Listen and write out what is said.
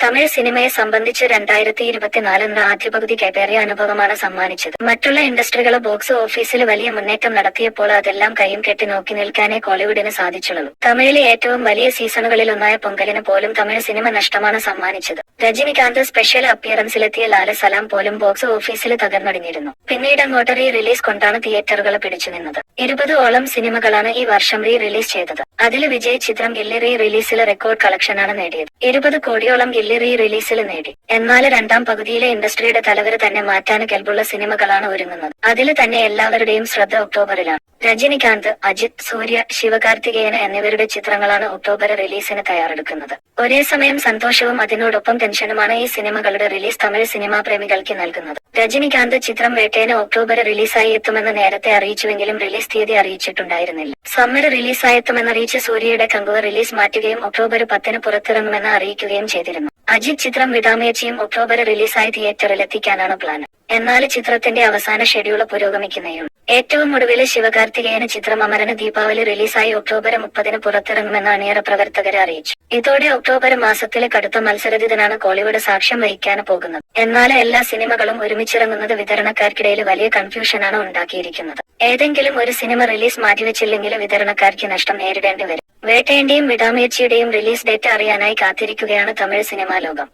തമിഴ് സിനിമയെ സംബന്ധിച്ച് രണ്ടായിരത്തി എന്ന ആദ്യ പകുതി കൈപ്പേറിയ അനുഭവമാണ് സമ്മാനിച്ചത്. മറ്റുള്ള ഇൻഡസ്ട്രികൾ ബോക്സ് ഓഫീസിൽ വലിയ മുന്നേറ്റം നടത്തിയപ്പോൾ അതെല്ലാം കൈയും കെട്ടി നോക്കി നിൽക്കാനേ കോളിവുഡിന് സാധിച്ചുള്ളൂ. തമിഴിലെ ഏറ്റവും വലിയ സീസണുകളിലൊന്നായ പൊങ്കലിന് പോലും തമിഴ് സിനിമ നഷ്ടമാണ് സമ്മാനിച്ചത്. രജനികാന്ത് സ്പെഷ്യൽ അപ്പിയറൻസിലെത്തിയ ലാല സലാം പോലും ബോക്സ് ഓഫീസിൽ തകർന്നടിഞ്ഞിരുന്നു. പിന്നീട് അങ്ങോട്ട് റീ റിലീസ് കൊണ്ടാണ് തിയേറ്ററുകൾ പിടിച്ചു നിന്നത് ഇരുപതോളം സിനിമകളാണ് ഈ വർഷം റീ റിലീസ് ചെയ്തത്. അതിൽ വിജയ് ചിത്രം ഗില്ലി റീ റിലീസിൽ റെക്കോർഡ് ആണ് നേടിയത്. ഇരുപത് കോടിയോളം ഗില്ലി റീ റിലീസിൽ നേടി. എന്നാൽ രണ്ടാം പകുതിയിലെ ഇൻഡസ്ട്രിയുടെ തലവര് തന്നെ മാറ്റാൻ കെൽബുള്ള സിനിമകളാണ് ഒരുങ്ങുന്നത്. അതിൽ തന്നെ എല്ലാവരുടെയും ശ്രദ്ധ ഒക്ടോബറിലാണ്. രജനികാന്ത് അജിത് സൂര്യ ശിവകാർത്തികേയൻ എന്നിവരുടെ ചിത്രങ്ങളാണ് ഒക്ടോബർ റിലീസിന് തയ്യാറെടുക്കുന്നത്. ഒരേ സമയം സന്തോഷവും അതിനോടൊപ്പം ടെൻഷനുമാണ് ഈ സിനിമകളുടെ റിലീസ് തമിഴ് സിനിമാ പ്രേമികൾക്ക് നൽകുന്നത്. രജനികാന്ത് ചിത്രം വേട്ടേന് ഒക്ടോബർ റിലീസായി എത്തുമെന്ന് നേരത്തെ അറിയിച്ചുവെങ്കിലും റിലീസ് തീയതി അറിയിച്ചിട്ടുണ്ടായിരുന്നില്ല. സമ്മർ റിലീസായി എത്തുമെന്നറിയിച്ച് സൂര്യയുടെ കങ്കുവ റിലീസ് മാറ്റുകയും ഒക്ടോബർ പത്തിന് പുറത്തിറങ്ങുമെന്ന് അറിയിക്കുകയും ചെയ്തിരുന്നു. അജിത് ചിത്രം വിടാമേച്ചിയും ഒക്ടോബർ റിലീസായി തിയേറ്ററിലെത്തിക്കാനാണ് പ്ലാൻ എന്നാൽ ചിത്രത്തിന്റെ അവസാന ഷെഡ്യൂൾ പുരോഗമിക്കുന്നേയുള്ളൂ. ഏറ്റവും ഒടുവിൽ ശിവകാർത്തികേയന് ചിത്രം അമരന് ദീപാവലി റിലീസായി ഒക്ടോബർ മുപ്പതിന് പുറത്തിറങ്ങുമെന്ന് അണിയറ പ്രവർത്തകരെ അറിയിച്ചു. ഇതോടെ ഒക്ടോബർ മാസത്തിലെ കടുത്ത മത്സരദിനാണ് കോളിവുഡ് സാക്ഷ്യം വഹിക്കാൻ പോകുന്നത്. എന്നാൽ എല്ലാ സിനിമകളും ഒരുമിച്ചിറങ്ങുന്നത് വിതരണക്കാർക്കിടയിൽ വലിയ കൺഫ്യൂഷനാണ് ഉണ്ടാക്കിയിരിക്കുന്നത്. ഏതെങ്കിലും ഒരു സിനിമ റിലീസ് മാറ്റിവെച്ചില്ലെങ്കിൽ വിതരണക്കാർക്ക് നഷ്ടം നേരിടേണ്ടി വരും. വേട്ടേന്റെയും വിടാമേച്ചിയുടെയും റിലീസ് ഡേറ്റ് അറിയാനായി കാത്തിരിക്കുകയാണ് തമിഴ് സിനിമാ ലോകം.